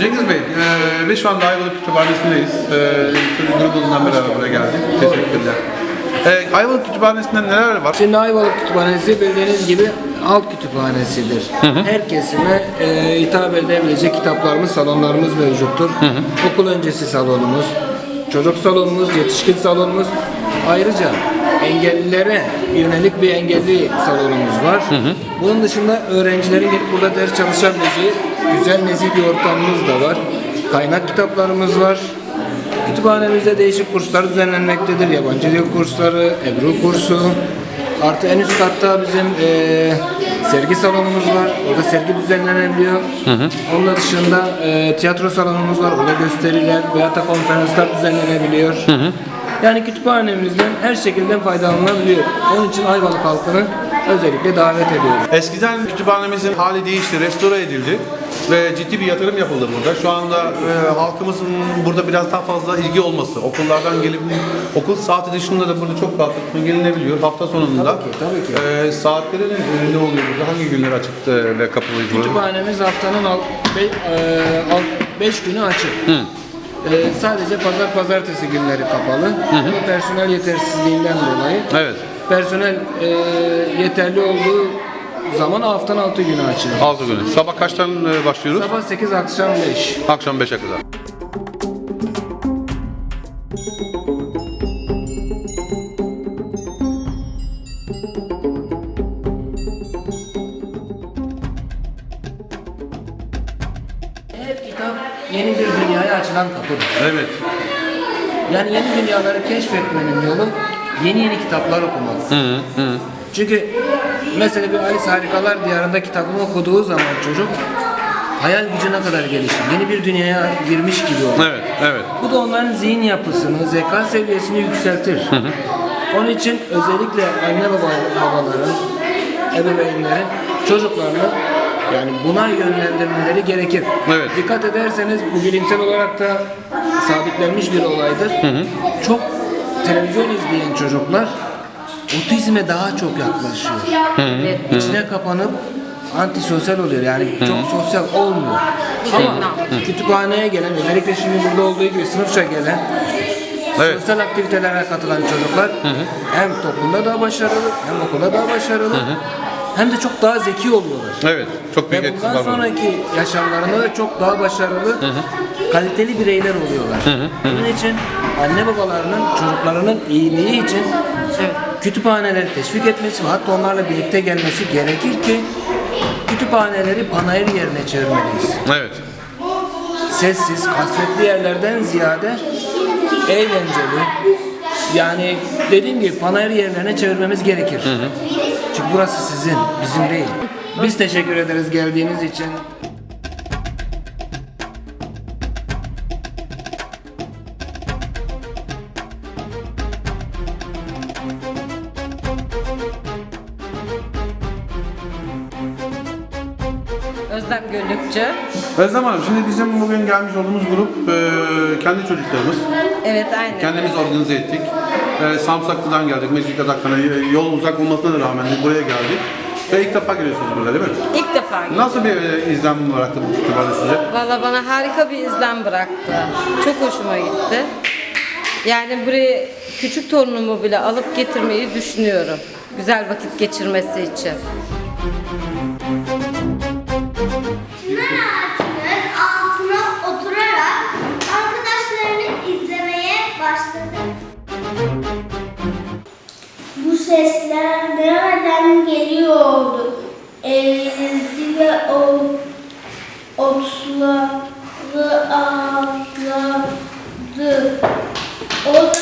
Cengiz Bey, e, biz şu anda Ayvalık Kütüphanesi'ndeyiz. E, çocuk grubundan beraber buraya geldik. Teşekkürler. E, Ayvalık Kütüphanesi'nde neler var? Şimdi Ayvalık Kütüphanesi bildiğiniz gibi halk kütüphanesidir. Her kesime e, hitap edebilecek kitaplarımız, salonlarımız mevcuttur. Okul öncesi salonumuz, çocuk salonumuz, yetişkin salonumuz. Ayrıca engellilere yönelik bir engelli salonumuz var. Bunun dışında öğrencilerin gelip burada ders çalışabileceği güzel nezih bir ortamımız da var. Kaynak kitaplarımız var. Kütüphanemizde değişik kurslar düzenlenmektedir. Yabancı dil kursları, Ebru kursu. Artı en üst katta bizim eee, sergi salonumuz var. Orada sergi düzenlenebiliyor. Onun dışında eee, tiyatro salonumuz var. Orada gösteriler veya da konferanslar düzenlenebiliyor. Yani kütüphanemizden her şekilde faydalanılabiliyor. Onun için Ayvalık halkını özellikle davet ediyoruz. Eskiden kütüphanemizin hali değişti, restore edildi ve ciddi bir yatırım yapıldı burada. Şu anda e, halkımızın burada biraz daha fazla ilgi olması, okullardan gelip okul saati dışında da burada çok rahatlıkla gelinebiliyor. Hafta sonunda Tabii ki, tabii ki. E, saatleri ne, ne oluyor burada? Hangi günler açık e, ve burada? Kütüphanemiz haftanın 5 günü açık. Ee, sadece pazar pazartesi günleri kapalı. Bu personel yetersizliğinden dolayı. Evet. Personel e, yeterli olduğu zaman haftanın 6 günü açılır. 6 günü. Sabah kaçtan e, başlıyoruz? Sabah 8 akşam 5. Akşam 5'e kadar. Her kitap yeni bir dünyaya açılan kapıdır. Evet. Yani yeni dünyaları keşfetmenin yolu yeni yeni kitaplar okumak. Çünkü mesela bir Alice Harikalar Diyarında kitabını okuduğu zaman çocuk hayal gücüne kadar gelişir. Yeni bir dünyaya girmiş gibi olur. Evet, evet. Bu da onların zihin yapısını, zeka seviyesini yükseltir. Onun için özellikle anne baba, babaların, ebeveynlerin çocuklarını yani buna yönlendirmeleri gerekir. Evet. Dikkat ederseniz bu bilimsel olarak da sabitlenmiş bir olaydır. Çok televizyon izleyen çocuklar otizme daha çok yaklaşıyor. İçine kapanıp antisosyal oluyor yani çok sosyal olmuyor. Ama kütüphaneye gelen özellikle şimdi burada olduğu gibi sınıfça gelen Evet. sosyal aktivitelere katılan çocuklar hem toplumda daha başarılı hem okulda daha başarılı hem de çok daha zeki oluyorlar. Evet. Çok büyük Ve etkisi bundan var. bunun. sonraki yaşamlarında da çok daha başarılı, kaliteli bireyler oluyorlar. Bunun için anne babalarının çocuklarının iyiliği için kütüphaneleri teşvik etmesi ve hatta onlarla birlikte gelmesi gerekir ki kütüphaneleri panayır yerine çevirmeliyiz. Evet. Sessiz, kasvetli yerlerden ziyade eğlenceli, yani dediğim gibi panayır yerlerine çevirmemiz gerekir. Çünkü burası sizin, bizim değil. Biz teşekkür ederiz geldiğiniz için. Özlem Hanım, şimdi bizim bugün gelmiş olduğumuz grup e, kendi çocuklarımız. Evet aynen. Kendimiz organize ettik. E, Samsaklı'dan geldik, Mecidikadak'tan. E, Yol uzak olmasına rağmen buraya geldik. Ve ilk defa geliyorsunuz burada değil mi? İlk defa geldim. Nasıl bir e, izlenim bıraktı bu kütüphane size? Valla bana harika bir izlen bıraktı. Çok hoşuma gitti. Yani buraya küçük torunumu bile alıp getirmeyi düşünüyorum. Güzel vakit geçirmesi için. Nereden geliyordu? Eğrildi ve o otları ağladı. O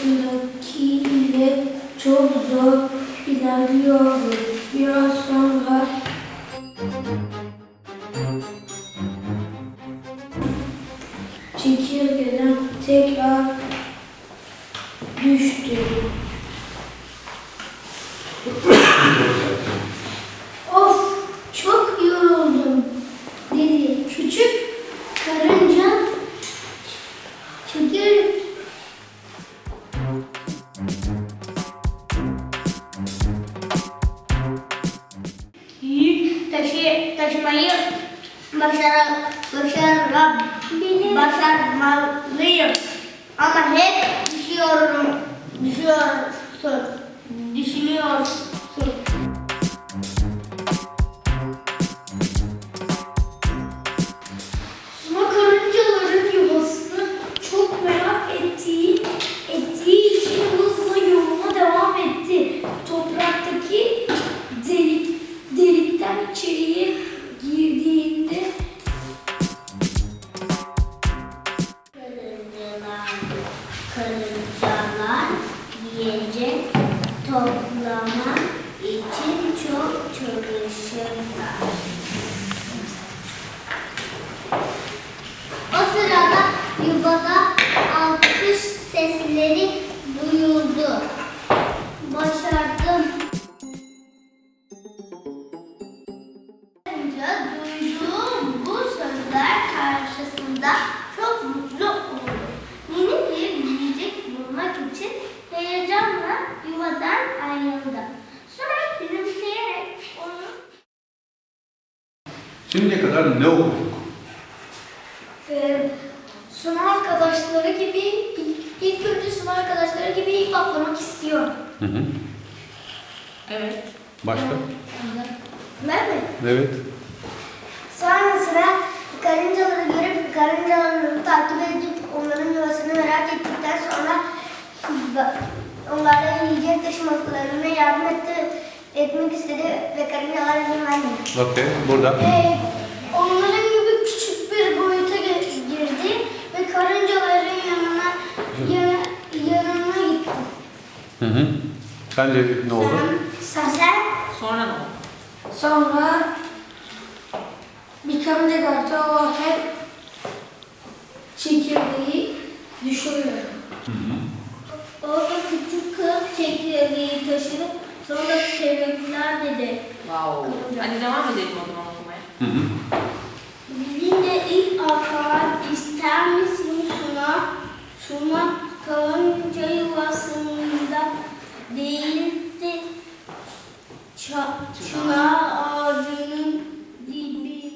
yaşındakiyle çok zor ilerliyorum. Biraz sonra çekirgeden tekrar düştü. of çok yoruldum dedi küçük karınca çekirge Başarmalıyım. Ama hep düşüyorum. Düşüyorsun. Düşünüyorsun. Yuvada alkış sesleri duyuldu. Başardım. Karınca duyduğu bu sözler karşısında çok mutlu oldu. Yeni bir yiyecek bulmak için heyecanla yuvadan ayrıldı. Sonra gülümseyerek onu Şimdiye kadar ne okuduk? Ee, Suna arkadaşları gibi ilk, önce arkadaşları gibi ip atlamak istiyor. Hı hı. Evet. Başka? Ben mi? Evet. Sonra sıra karıncaları görüp karıncaları takip edip onların yuvasını merak ettikten sonra onlara yiyecek taşımalarına yardım etti, etmek istedi ve karıncalar izin vermedi. Okey. Burada. Ee, onların gibi küçük bir boyuta ge- girdi ve karıncaların yanına yana, yanına gitti. Hı hı. Sence ne oldu? Sen, sen Sonra ne oldu? Sonra bir karınca gördü o hep çekirdeği düşürüyor. O da küçük kız çekirdeği taşıyıp sonra tebrikler dedi. Wow. Hadi devam edelim o zaman okumaya. Hı hı. Bizimle ilk akar ister misin Suna? Suna karınca yuvasında değildi. Ça çınar ağacının dibi.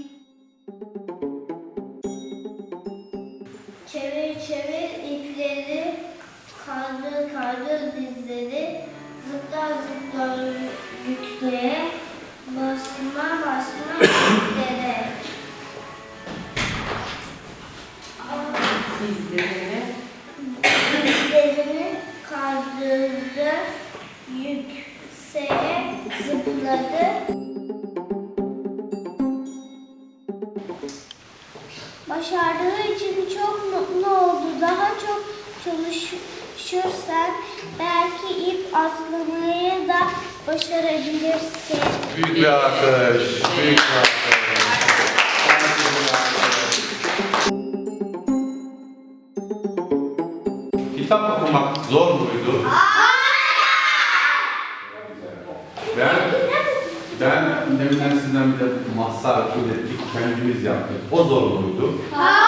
Çevir çevir ipleri, kaldır kaldır dizleri, zıplar zıplar yükseğe, basma basma yüklere. Sizlere zıpladı. Başardığı için çok mutlu oldu. Daha çok çalışırsan belki ip atlamayı da başarabilirsin. Büyük bir alkış. Büyük bir alkış. Kitap okumak zor muydu? Ben ben deminden sizden bir de masa ürettik, kendimiz yaptık. O zor muydu? Hayır.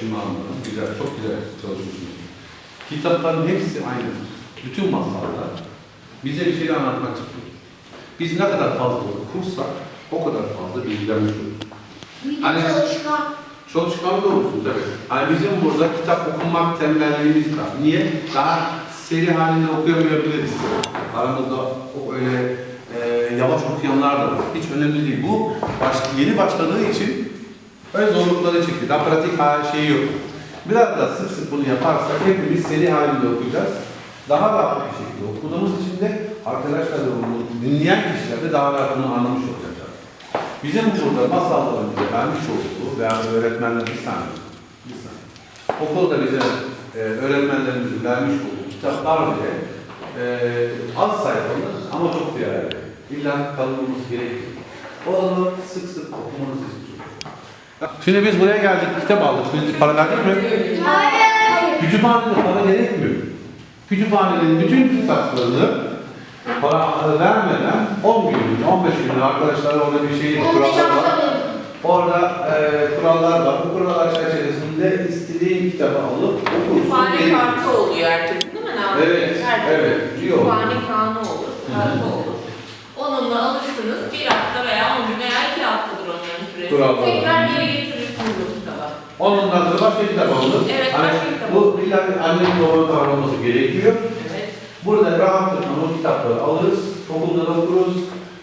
Şımarmadım. Güzel, çok güzel çalışmışsınız. Kitapların hepsi aynı. Bütün masallar bize bir şey anlatmak istiyor. Biz ne kadar fazla okursak o kadar fazla bilgilenmiş oluruz. Hani çalışkan da olursunuz evet. Hani bizim burada kitap okumak tembelliğimiz var. Niye? Daha seri halinde okuyamayabiliriz. Aramızda o öyle e, yavaş okuyanlar da var. Hiç önemli değil. Bu baş, yeni başladığı için öyle zorlukları çekiyor. Daha pratik hal şeyi yok. Biraz da sık sık bunu yaparsak hepimiz seri halinde okuyacağız. Daha rahat bir şekilde okuduğumuz için de arkadaşlar da bunu dinleyen kişiler de daha rahat bunu anlamış olacaklar. Bizim burada masalların bize vermiş olduğu veya öğretmenler bir saniye, bir saniye. Okulda bize e, öğretmenlerimizin vermiş olduğu kitaplar bile e, az sayfalı ama çok değerli. İlla kalınması gerekiyor. Onu sık sık okumanızı istiyorum. Şimdi biz buraya geldik, kitap aldık. Şimdi para verdik mi? Hayır. Kütüphanede para gerekmiyor. kütüphanenin bütün kitaplarını para vermeden 10 gün, 15 gün arkadaşlar orada bir şey kurallar var. Orada e, kurallar var. Bu kurallar çerçevesinde istediğin kitabı alıp okursun. Kütüphane kartı oluyor herkesin değil mi? Nalan? Evet, Herkesin. evet, diyor. Kütüphane kanı olur, kartı olur. Onunla alırsınız bir hafta veya 10 gün veya 2 haftadır onların süresi. Kurallar. Tekrar geri getirirsiniz o kitabı. Ondan sonra başka kitap alınır. Evet, Hani başka kitap Bu illa annenin karar olması gerekiyor. Evet. Burada rahatlıkla o kitapları alırız, okulda da okuruz.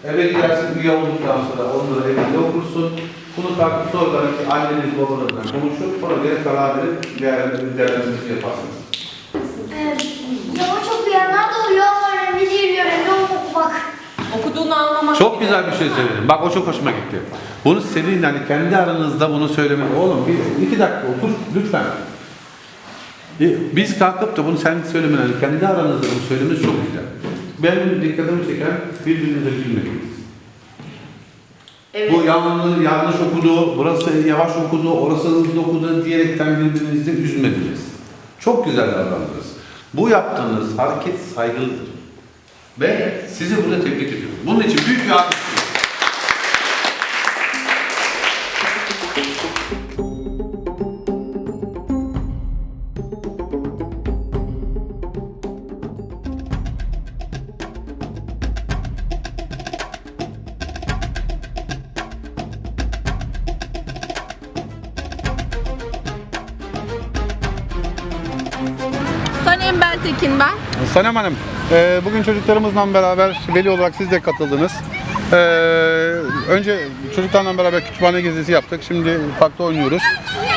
Eve gidersin, üye olduktan sonra onları evinde okursun. Bunu takip sonra ki anneniz babanızla konuşup ona göre karar verip değerlendirme- değerlendirmesi yaparsınız. Ee, yavaş okuyanlar da oluyor ama önemli değil. Önemli okumak. Okuduğunu anlamak. Çok güzel bir şey söyledin. Bak o çok hoşuma gitti. Bunu senin hani kendi aranızda bunu söylemek. Oğlum bir iki dakika otur lütfen. Biz kalkıp da bunu sen söylemen, kendi aranızda bunu söylemeniz çok güzel. Benim dikkatimi çeken birbirinize gülmeniz. Evet. Bu yanlış, yanlış okudu, burası yavaş okudu, orası hızlı okudu diyerekten birbirinizi üzmediniz. Çok güzel davrandınız. Bu yaptığınız hareket saygılıdır. Ve sizi burada tebrik ediyorum. Bunun için büyük bir alkış. Sanem Beltekin ben. Sanem Hanım, e, bugün çocuklarımızla beraber veli olarak siz de katıldınız. E, önce çocuklarla beraber kütüphane gezisi yaptık. Şimdi parkta oynuyoruz.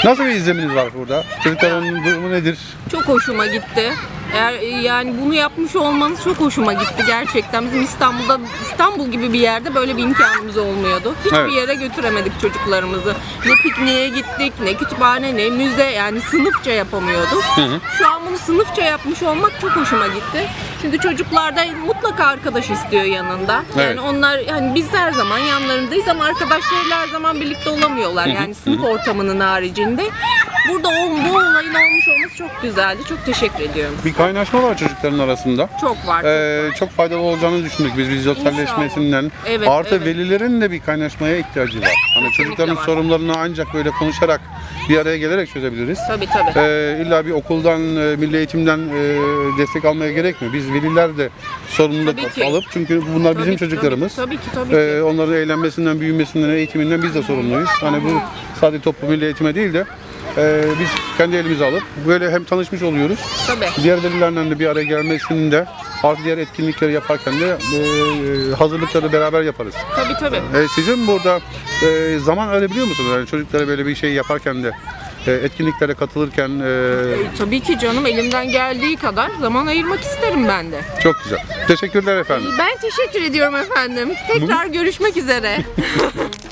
Nasıl bir izleminiz var burada? Çocukların durumu nedir? Çok hoşuma gitti. Eğer yani bunu yapmış olmanız çok hoşuma gitti gerçekten. Bizim İstanbul'da İstanbul gibi bir yerde böyle bir imkanımız olmuyordu. Hiçbir Evet. yere götüremedik çocuklarımızı. Ne pikniğe gittik, ne kütüphane, ne müze yani sınıfça yapamıyorduk. Şu an bunu sınıfça yapmış olmak çok hoşuma gitti. Çünkü çocuklarda mutlaka arkadaş istiyor yanında. Evet. Yani onlar yani biz her zaman yanlarındayız ama arkadaşlarıyla her zaman birlikte olamıyorlar. Yani sınıf ortamının haricinde. Burada o, bu olayın olmuş olması çok güzeldi. Çok teşekkür ediyorum. Bir kaynaşma var çocukların arasında. Çok var. çok E, var. çok faydalı olacağını düşündük biz dijitalleşmesinden. Evet, Artı evet. velilerin de bir kaynaşmaya ihtiyacı var. Hani Kesinlikle çocukların var. sorunlarını ancak böyle konuşarak bir araya gelerek çözebiliriz. Tabii tabii. Ee, illa bir okuldan, e, milli eğitimden e, destek almaya gerekmiyor. Biz veliler de sorumluluk Tabii ki. alıp çünkü bunlar Tabii bizim ki, çocuklarımız. Tabii, tabii ki tabii Ee, ki. onların eğlenmesinden, büyümesinden, eğitiminden biz de sorumluyuz. Hani bu sadece toplu milli eğitime değil de e, biz kendi elimize alıp böyle hem tanışmış oluyoruz. Tabii. Diğer velilerle de bir araya gelmesinde artı diğer etkinlikleri yaparken de e, hazırlıkları beraber yaparız. Tabii tabii. E, sizin burada e, zaman ayırabiliyor musunuz? Yani çocuklara böyle bir şey yaparken de e, etkinliklere katılırken e, E, tabii ki canım elimden geldiği kadar zaman ayırmak isterim ben de. çok güzel. Teşekkürler efendim. Ben teşekkür ediyorum efendim. Tekrar görüşmek üzere.